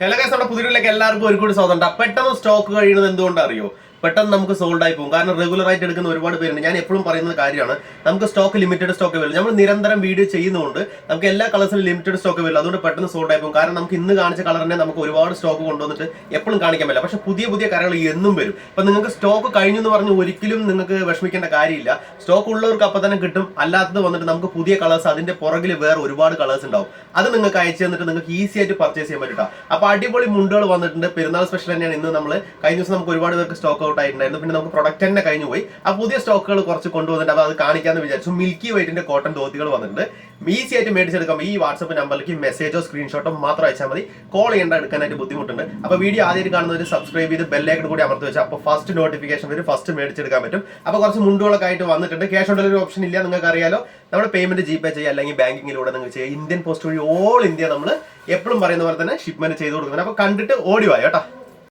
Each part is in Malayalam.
ഹലോ ഗൈസ് നമ്മുടെ പുതിയതിലേക്ക് എല്ലാവർക്കും ഒരു കൂടി സ്വാതന്ത്ര്യം പെട്ടെന്ന് സ്റ്റോക്ക് കഴിയുന്നത് എന്തുകൊണ്ട് അറിയോ പെട്ടെന്ന് നമുക്ക് സോൾഡ് ആയി പോകും. കാരണം റെഗുലർ ആയിട്ട് എടുക്കുന്ന ഒരുപാട് പേരുണ്ട്. ഞാൻ എപ്പോഴും പറയുന്ന കാര്യമാണ്. നമുക്ക് സ്റ്റോക്ക് ലിമിറ്റഡ് സ്റ്റോക്ക് വരും നമ്മൾ നിരന്തരം വീഡിയോ ചെയ്യുന്നതുകൊണ്ട് നമുക്ക് എല്ലാ കളേഴ്സിലും ലിമിറ്റഡ് സ്റ്റോക്ക് വരില്ല അതുകൊണ്ട് പെട്ടെന്ന് സോൾഡ് ആയി പോകും. കാരണം നമുക്ക് ഇന്ന് കാണിച്ച കളറിനെ നമുക്ക് ഒരുപാട് സ്റ്റോക്ക് കൊണ്ടുവന്നിട്ട് എപ്പോഴും കാണിക്കാൻ പറ്റില്ല. പക്ഷെ പുതിയ പുതിയ കരകൾ എന്നും വരും. അപ്പൊ നിങ്ങൾക്ക് സ്റ്റോക്ക് കഴിഞ്ഞു എന്ന് പറഞ്ഞ് ഒരിക്കലും നിങ്ങൾക്ക് വിഷമിക്കേണ്ട കാര്യമില്ല. സ്റ്റോക്ക് ഉള്ളവർക്ക് അപ്പം തന്നെ കിട്ടും. അല്ലാത്തത് വന്നിട്ട് നമുക്ക് പുതിയ കളേഴ്സ് അതിന്റെ പുറകിൽ വേറെ ഒരുപാട് കളേഴ്സ് ഉണ്ടാവും. അത് നിങ്ങൾക്ക് അയച്ചു തന്നിട്ട് നിങ്ങൾക്ക് ഈസി ആയിട്ട് പർച്ചേസ് ചെയ്യാൻ പറ്റും അപ്പോൾ അപ്പൊ അടിപൊളി മുണ്ടുകൾ വന്നിട്ടുണ്ട്. പെരുന്നാൾ സ്പെഷ്യൽ തന്നെയാണ് ഇന്ന് നമ്മൾ കഴിഞ്ഞ ദിവസം നമുക്ക് ഒരുപാട് പേർക്ക് സ്റ്റോക്ക് ആയിട്ടുണ്ടായിരുന്നു പിന്നെ നമുക്ക് പ്രൊഡക്റ്റ് തന്നെ കഴിഞ്ഞു പോയി. ആ പുതിയ സ്റ്റോക്കുകൾ കുറച്ച് കൊണ്ടുവന്നിട്ട് അപ്പോൾ അത് കാണിക്കാന്ന് വിചാരിച്ചു. മിൽക്കി വൈറ്റിന്റെ കോട്ടൺ ധോത്തികൾ വന്നിട്ടുണ്ട്. ഈസി ആയിട്ട് മേടിച്ചെടുക്കാം ഈ വാട്സപ്പ് നമ്പറിലേക്ക് മെസ്സേജോ സ്ക്രീൻഷോട്ടോ മാത്രം അയച്ചാൽ മതി. കോൾ ചെയ്യേണ്ട എടുക്കാനായിട്ട് ബുദ്ധിമുട്ടുണ്ട്. അപ്പൊ വീഡിയോ ആദ്യമായിട്ട് കാണുന്നവർ സബ്സ്ക്രൈബ് ചെയ്ത് ബെല്ലൈക്കൺ കൂടി അമർത്തി വെച്ചാൽ അപ്പോൾ ഫസ്റ്റ് നോട്ടിഫിക്കേഷൻ വരും. ഫസ്റ്റ് മേടിച്ചെടുക്കാൻ പറ്റും. അപ്പൊ കുറച്ച് മുണ്ടുകളൊക്കെ ആയിട്ട് വന്നിട്ടുണ്ട്. ക്യാഷ് ഓൺ ഡെലിവറി ഓപ്ഷൻ ഇല്ല നിങ്ങൾക്ക് അറിയാലോ നമ്മുടെ പേയ്മെന്റ് ജി പേ ചെയ്യുക അല്ലെങ്കിൽ ബാങ്കിങ്ങിലൂടെ നിങ്ങൾ ചെയ്യുക ഇന്ത്യൻ പോസ്റ്റ് വഴി ഓൾ ഇന്ത്യ നമ്മൾ എപ്പോഴും പറയുന്ന പോലെ തന്നെ ഷിപ്മെന്റ് ചെയ്ത് കൊടുക്കുന്നത് അപ്പൊ കണ്ടിട്ട് ഓടി വായോ കേട്ടോ.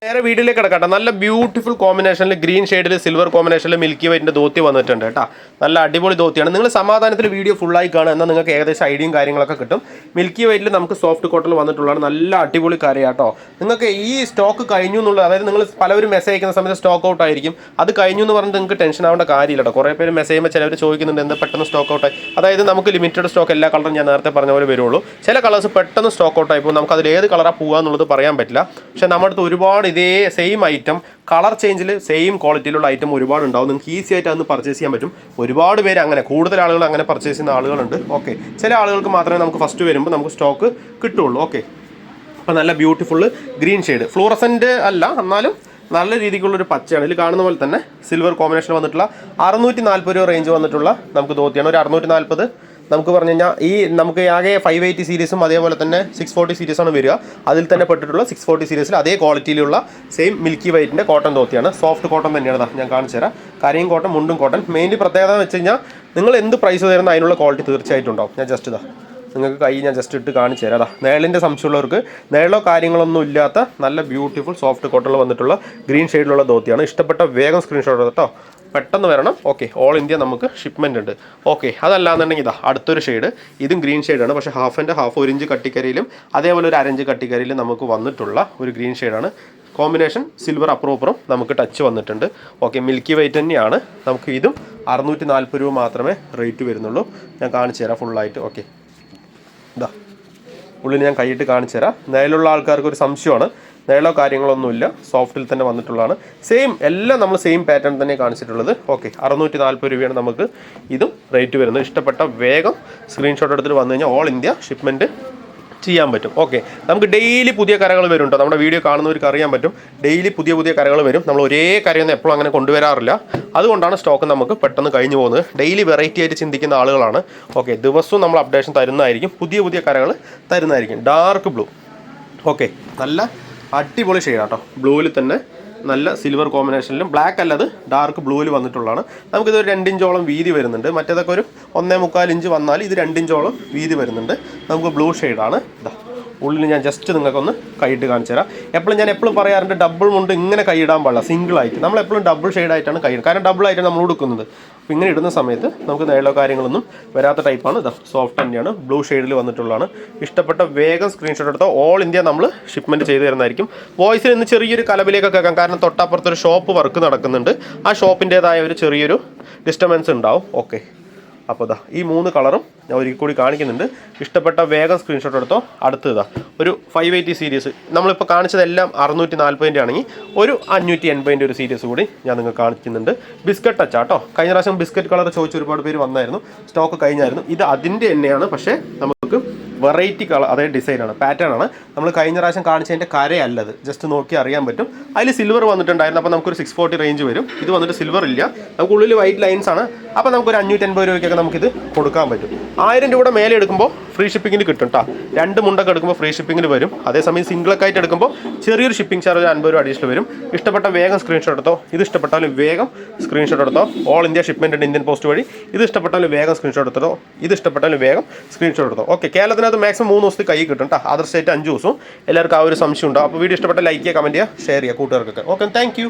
നേരെ വീട്ടിലേക്ക് കിടക്കട്ടെ. നല്ല ബ്യൂട്ടിഫുൾ കോമ്പിനേഷനിൽ ഗ്രീൻ ഷെയ്ഡിൽ സിൽവർ കോമ്പിനേഷനിൽ മിൽക്കി വൈറ്റിന്റെ ധോത്തി വന്നിട്ടുണ്ട് കേട്ടോ. നല്ല അടിപൊളി ധോത്തിയാണ്. നിങ്ങൾ സമാധാനത്തിൽ വീഡിയോ ഫുള്ളായി കാണുക എന്നാൽ നിങ്ങൾക്ക് ഏകദേശം ഐഡിയും കാര്യങ്ങളൊക്കെ കിട്ടും. മിൽക്കി വൈറ്റിൽ നമുക്ക് സോഫ്റ്റ് കോട്ടൺ വന്നിട്ടുള്ളതാണ് നല്ല അടിപൊളി കരയാട്ടോ നിങ്ങൾക്ക് ഈ സ്റ്റോക്ക് കഴിഞ്ഞു എന്നുള്ളത് അതായത് നിങ്ങൾ പലവരും മെസ്സേജ് അയക്കുന്ന സമയത്ത് സ്റ്റോക്ക് ഔട്ട് ആയിരിക്കും. അത് കഴിഞ്ഞു എന്ന് പറഞ്ഞിട്ട് നിങ്ങൾക്ക് ടെൻഷൻ ആവേണ്ട കാര്യമില്ല കേട്ടോ. കുറേ പേര് മെസ്സേജ് ചിലവർ ചോദിക്കുന്നുണ്ട് എന്താ പെട്ടെന്ന് സ്റ്റോക്ക് ഔട്ട് ആയി? അതായത് നമുക്ക് ലിമിറ്റഡ് സ്റ്റോക്ക് എല്ലാ കളറും ഞാൻ നേരത്തെ പറഞ്ഞ പോലെ വരുള്ളൂ ചില കളേഴ്സ് പെട്ടെന്ന് സ്റ്റോക്ക് ഔട്ട് ആയിപ്പോൾ നമുക്ക് അതിൽ ഏത് കളറാണ് പോകുക എന്നുള്ളത് പറയാൻ പറ്റില്ല. പക്ഷേ നമ്മുടെ അടുത്ത് ഒരുപാട് ഇതേ സെയിം ഐറ്റം കളർ ചേഞ്ചിൽ സെയിം ക്വാളിറ്റിയിലുള്ള ഐറ്റം ഒരുപാട് ഉണ്ടാവും. നിങ്ങൾക്ക് ഈസി ആയിട്ട് അതൊന്ന് പർച്ചേസ് ചെയ്യാൻ പറ്റും. ഒരുപാട് പേര് അങ്ങനെ കൂടുതൽ ആളുകൾ അങ്ങനെ പർച്ചേസ് ചെയ്യുന്ന ആളുകളുണ്ട്. ഓക്കെ ചില ആളുകൾക്ക് മാത്രമേ നമുക്ക് ഫസ്റ്റ് വരുമ്പോൾ നമുക്ക് സ്റ്റോക്ക് കിട്ടുള്ളൂ. ഓക്കെ അപ്പോൾ നല്ല ബ്യൂട്ടിഫുൾ ഗ്രീൻ ഷെയ്ഡ് ഫ്ലൂറസന്റ് അല്ല എന്നാലും നല്ല രീതിക്കുള്ളൊരു പച്ചയാണ്. ഇതിൽ കാണുന്ന പോലെ തന്നെ സിൽവർ കോമ്പിനേഷൻ വന്നിട്ടുള്ള അറുന്നൂറ്റി നാൽപ്പത് രൂപ റേഞ്ച് വന്നിട്ടുള്ള നമുക്ക് ധോത്തിയാണ്. ഒരു അറുന്നൂറ്റി നാൽപ്പത് നമുക്ക് പറഞ്ഞു കഴിഞ്ഞാൽ ഈ നമുക്ക് ആകെ ഫൈവ് എയ്റ്റി സീരീസും അതേപോലെ തന്നെ സിക്സ് ഫോർട്ടി സീരീസാണ് വരിക. അതിൽ തന്നെ പെട്ടിട്ടുള്ള സിക്സ് ഫോർട്ടി സീരീസിൽ അതേ ക്വാളിറ്റിയിലുള്ള സെയിം മിൽക്കി വൈറ്റിന്റെ കോട്ടൺ തോത്തിയാണ്. സോഫ്റ്റ് കോട്ടൺ തന്നെയാണ് ഞാൻ കാണിച്ചു തരാം. കരയും കോട്ടൺ മുണ്ടും കോട്ടൺ മെയിൻലി പ്രത്യേകത എന്ന് വെച്ച് കഴിഞ്ഞാൽ നിങ്ങൾ എന്ത് പ്രൈസ് തരുന്ന അതിനുള്ള ക്വാളിറ്റി തീർച്ചയായിട്ടും ഉണ്ടാവും. ഞാൻ ജസ്റ്റ് ഇതാ നിങ്ങൾക്ക് കൈ ഞാൻ ജസ്റ്റ് ഇട്ട് കാണിച്ചു തരാം. അതാ നേളിന്റെ സംശയമുള്ളവർക്ക് നേളോ കാര്യങ്ങളൊന്നും ഇല്ലാത്ത നല്ല ബ്യൂട്ടിഫുൾ സോഫ്റ്റ് കോട്ടണിൽ വന്നിട്ടുള്ള ഗ്രീൻ ഷെയ്ഡിലുള്ള ധോത്തിയാണ്. ഇഷ്ടപ്പെട്ട വേഗം സ്ക്രീൻഷോട്ട് കേട്ടോ പെട്ടെന്ന് വരണം. ഓക്കെ ഓൾ ഇന്ത്യ നമുക്ക് ഷിപ്മെന്റ് ഉണ്ട്. ഓക്കെ അതല്ലാന്നുണ്ടെങ്കിൽ ഇതാ അടുത്തൊരു ഷെയ്ഡ് ഇതും ഗ്രീൻ ഷെയ്ഡാണ് പക്ഷേ ഹാഫ് ആൻഡ് ഹാഫ് ഒരു ഇഞ്ച് കട്ടിക്കരയിലും അതേപോലെ ഒരു അരഞ്ച് കട്ടിക്കരയിലും നമുക്ക് വന്നിട്ടുള്ള ഒരു ഗ്രീൻ ഷെയ്ഡാണ് കോമ്പിനേഷൻ സിൽവർ അപ്പുറം നമുക്ക് ടച്ച് വന്നിട്ടുണ്ട്. ഓക്കെ മിൽക്കി വൈറ്റ് തന്നെയാണ്. നമുക്ക് ഇതും അറുന്നൂറ്റി നാൽപ്പത് രൂപ മാത്രമേ റേറ്റ് വരുന്നുള്ളൂ. ഞാൻ കാണിച്ചു തരാം ഫുള്ളായിട്ട് ഓക്കെ ഇതാ ഉള്ളിൽ ഞാൻ കൈയിട്ട് കാണിച്ചു തരാം. നിലയിലുള്ള ആൾക്കാർക്ക് ഒരു സംശയമാണ്. നിലയിലോ കാര്യങ്ങളൊന്നുമില്ല സോഫ്റ്റിൽ തന്നെ വന്നിട്ടുള്ളതാണ്. സെയിം എല്ലാം നമ്മൾ സെയിം പാറ്റേൺ തന്നെ കാണിച്ചിട്ടുള്ളത്. ഓക്കെ അറുന്നൂറ്റി നാൽപ്പത് രൂപയാണ് നമുക്ക് ഇതും റേറ്റ് വരുന്നത്. ഇഷ്ടപ്പെട്ട വേഗം സ്ക്രീൻഷോട്ട് എടുത്തിട്ട് വന്നു കഴിഞ്ഞാൽ ഓൾ ഇന്ത്യ ഷിപ്മെന്റ് ചെയ്യാൻ പറ്റും. ഓക്കെ. നമുക്ക് ഡെയിലി പുതിയ കരകൾ വരും കേട്ടോ നമ്മുടെ വീഡിയോ കാണുന്നവർക്ക് അറിയാൻ പറ്റും. ഡെയിലി പുതിയ പുതിയ കരകൾ വരും. നമ്മൾ ഒരേ കരയൊന്നും എപ്പോഴും അങ്ങനെ കൊണ്ടുവരാറില്ല. അതുകൊണ്ടാണ് സ്റ്റോക്ക് നമുക്ക് പെട്ടെന്ന് കഴിഞ്ഞു പോകുന്നത്. ഡെയിലി വെറൈറ്റി ആയിട്ട് ചിന്തിക്കുന്ന ആളുകളാണ്. ഓക്കെ. ദിവസവും നമ്മൾ അപ്ഡേഷൻ തരുന്നതായിരിക്കും. പുതിയ പുതിയ കരകൾ തരുന്നതായിരിക്കും. Dark blue. ഓക്കെ. നല്ല അടിപൊളി ഷെയ്ഡാട്ടോ. ബ്ലൂവിൽ തന്നെ നല്ല സിൽവർ കോമ്പിനേഷനിലും ബ്ലാക്ക് അല്ലത് ഡാർക്ക് ബ്ലൂവിൽ വന്നിട്ടുള്ളതാണ്. നമുക്കിത് ഒരു രണ്ടിഞ്ചോളം വീതി വരുന്നുണ്ട്. മറ്റേതൊക്കെ ഒരു ഒന്നേ മുക്കാൽ ഇഞ്ച് വന്നാൽ ഇത് രണ്ടിഞ്ചോളം വീതി വരുന്നുണ്ട്. നമുക്ക് ബ്ലൂ ഷെയ്ഡാണ് ഇതാ ഉള്ളിൽ ഞാൻ ജസ്റ്റ് നിങ്ങൾക്കൊന്ന് കൈയിട്ട് കാണിച്ചു തരാം. എപ്പോഴും ഞാൻ എപ്പോഴും പറയാറുണ്ട് ഡബിൾ മുണ്ട് ഇങ്ങനെ കൈയിടാൻ പാടില്ല. സിംഗിൾ ആയിട്ട്. നമ്മൾ എപ്പോഴും ഡബിൾ ഷെയ്ഡ് ആയിട്ടാണ് കൈ കാരണം ഡബിൾ ആയിട്ടാണ് നമ്മൾ ഉടുക്കുന്നത്. അപ്പോൾ ഇങ്ങനെ ഇടുന്ന സമയത്ത് നമുക്ക് നേളോ കാര്യങ്ങളൊന്നും വരാത്ത ടൈപ്പാണ് സോഫ്റ്റ് തന്നെയാണ് ബ്ലൂ ഷെയ്ഡിൽ വന്നിട്ടുള്ളതാണ്. ഇഷ്ടപ്പെട്ട വേഗം സ്ക്രീൻഷോട്ട് എടുത്തോ ഓൾ ഇന്ത്യ നമ്മൾ ഷിപ്മെന്റ് ചെയ്തു തരുന്നതായിരിക്കും. വോയിസിൽ നിന്ന് ചെറിയൊരു കലബിലേക്ക് കേൾക്കാം. കാരണം തൊട്ടപ്പുറത്തൊരു ഷോപ്പ് വർക്ക് നടക്കുന്നുണ്ട്. ആ ഷോപ്പിന്റേതായ ഒരു ചെറിയൊരു ഡിസ്റ്റർബൻസ് ഉണ്ടാവും. ഓക്കെ അപ്പോൾ ഇതാ ഈ മൂന്ന് കളറും ഞാൻ ഒരിക്കൽ കൂടി കാണിക്കുന്നുണ്ട്. ഇഷ്ടപ്പെട്ട വേഗം സ്ക്രീൻഷോട്ട് എടുത്തോ. അടുത്ത് ഇതാ ഒരു ഫൈവ് എയ്റ്റി സീരീസ് നമ്മളിപ്പോൾ കാണിച്ചതെല്ലാം അറുന്നൂറ്റി നാൽപ്പതിന്റെ ആണെങ്കിൽ ഒരു അഞ്ഞൂറ്റി എൺപതിന്റെ ഒരു സീരീസ് കൂടി ഞാൻ നിങ്ങൾക്ക് കാണിക്കുന്നുണ്ട്. ബിസ്ക്കറ്റ് ടച്ചാ കേട്ടോ കഴിഞ്ഞ പ്രാവശ്യം ബിസ്ക്കറ്റ് കളർ ചോദിച്ച ഒരുപാട് പേര് വന്നായിരുന്നു. സ്റ്റോക്ക് കഴിഞ്ഞായിരുന്നു. ഇത് അതിന്റെ തന്നെയാണ്. പക്ഷേ നമുക്ക് വെറൈറ്റി കളർ അതേ ഡിസൈനാണ് പാറ്റേൺ ആണ്. നമ്മൾ കഴിഞ്ഞ പ്രാവശ്യം കാണിച്ചതിന്റെ കരയല്ലത്. ജസ്റ്റ് നോക്കി അറിയാൻ പറ്റും. അതിൽ സിൽവർ വന്നിട്ടുണ്ടായിരുന്നു. അപ്പോൾ നമുക്കൊരു സിക്സ് ഫോർട്ടി റേഞ്ച് വരും. ഇത് വന്നിട്ട് സിൽവർ ഇല്ല. നമുക്ക് ഉള്ളിൽ വൈറ്റ് ലൈൻസ് ആണ്. അപ്പോൾ നമുക്കൊരു അഞ്ഞൂറ്റി അൻപത് രൂപയ്ക്കൊക്കെ നമുക്കിത് കൊടുക്കാൻ പറ്റും. ആയിരം രൂപയുടെ മേലെ എടുക്കുമ്പോൾ ഫ്രീ ഷിപ്പിങ്ങിന് കിട്ടും കേട്ടോ രണ്ട് മുണ്ടൊക്കെ എടുക്കുമ്പോൾ ഫ്രീ ഷിപ്പിങ്ങിന് വരും. അതേസമയം സിംഗിളൊക്കെ ആയിട്ട് എടുക്കുമ്പോൾ ചെറിയൊരു ഷിപ്പിംഗ് ചാർജ് അൻപത് രൂപ അഡീഷണൽ വരും. ഇഷ്ടപ്പെട്ട വേഗം സ്ക്രീൻഷോട്ട് എടുത്തോ? ഇത് ഇഷ്ടപ്പെട്ടാലും വേഗം സ്ക്രീൻഷോട്ട് എടുത്തോ? ഓൾ ഇന്ത്യ ഷിപ്മെന്റ് ഉണ്ട് ഇന്ത്യൻ പോസ്റ്റ് വഴി ഇത് ഇഷ്ടപ്പെട്ടാലും വേഗം സ്ക്രീൻഷോട്ട് എടുത്തോ? ഇത് ഇഷ്ടപ്പെട്ടാലും വേഗം സ്ക്രീൻഷോട്ട് എടുത്തോ? ഓക്കെ കേരളത്തിനകത്ത് മാക്സിമം മൂന്ന് ദിവസത്തിൽ കൈ കിട്ടും കേട്ടോ അതർ സ്റ്റേറ്റ് അഞ്ച് ദിവസവും. എല്ലാവർക്കും ആ ഒരു സംശയം ഉണ്ടാവും. അപ്പോൾ വീഡിയോ ഇഷ്ടപ്പെട്ട ലൈക്ക് ചെയ്യുക കമന്റ് ചെയ്യുക ഷെയർ ചെയ്യുക കൂട്ടുകാർക്കൊക്കെ. Okay thank